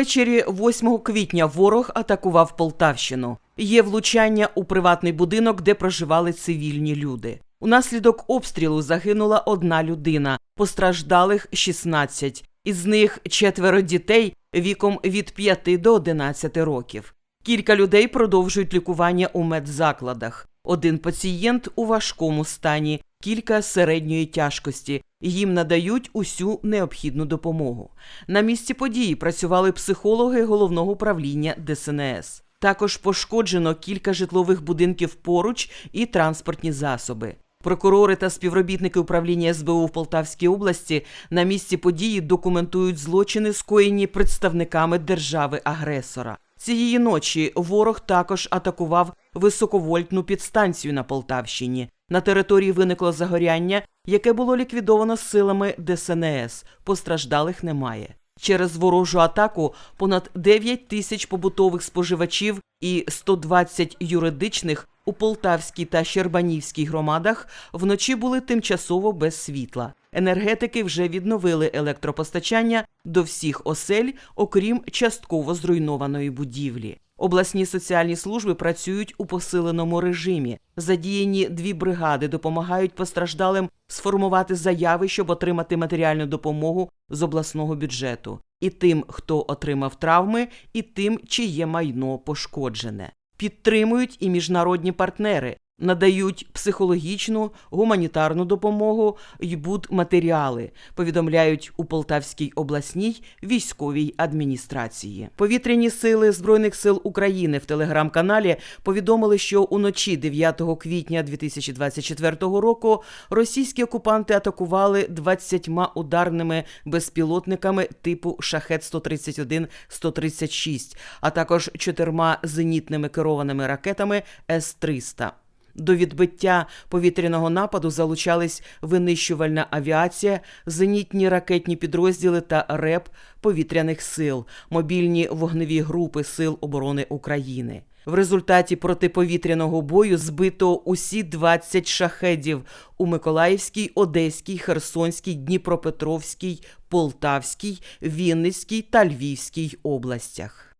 Увечері 8 квітня ворог атакував Полтавщину. Є влучання у приватний будинок, де проживали цивільні люди. Унаслідок обстрілу загинула одна людина, постраждалих 16. Із них четверо дітей віком від 5 до 11 років. Кілька людей продовжують лікування у медзакладах. Один пацієнт у важкому стані, кілька середньої тяжкості. Їм надають усю необхідну допомогу. На місці події працювали психологи головного управління ДСНС. Також пошкоджено кілька житлових будинків поруч і транспортні засоби. Прокурори та співробітники управління СБУ в Полтавській області на місці події документують злочини, скоєні представниками держави-агресора. Цієї ночі ворог також атакував високовольтну підстанцію на Полтавщині. На території виникло загоряння, яке було ліквідовано силами ДСНС. Постраждалих немає. Через ворожу атаку понад 9 тисяч побутових споживачів і 120 юридичних у Полтавській та Щербанівській громадах вночі були тимчасово без світла. Енергетики вже відновили електропостачання до всіх осель, окрім частково зруйнованої будівлі. Обласні соціальні служби працюють у посиленому режимі. Задіяні дві бригади допомагають постраждалим сформувати заяви, щоб отримати матеріальну допомогу з обласного бюджету, і тим, хто отримав травми, і тим, чиє майно пошкоджене. Підтримують і міжнародні партнери, надають психологічну, гуманітарну допомогу й будматеріали, повідомляють у Полтавській обласній військовій адміністрації. Повітряні сили Збройних сил України в телеграм-каналі повідомили, що уночі 9 квітня 2024 року російські окупанти атакували 20 ударними безпілотниками типу Шахет 131 136 а також чотирма зенітними керованими ракетами С-300. До відбиття повітряного нападу залучались винищувальна авіація, зенітні ракетні підрозділи та РЕП повітряних сил, мобільні вогневі групи Сил оборони України. В результаті протиповітряного бою збито усі 20 шахедів у Миколаївській, Одеській, Херсонській, Дніпропетровській, Полтавській, Вінницькій та Львівській областях.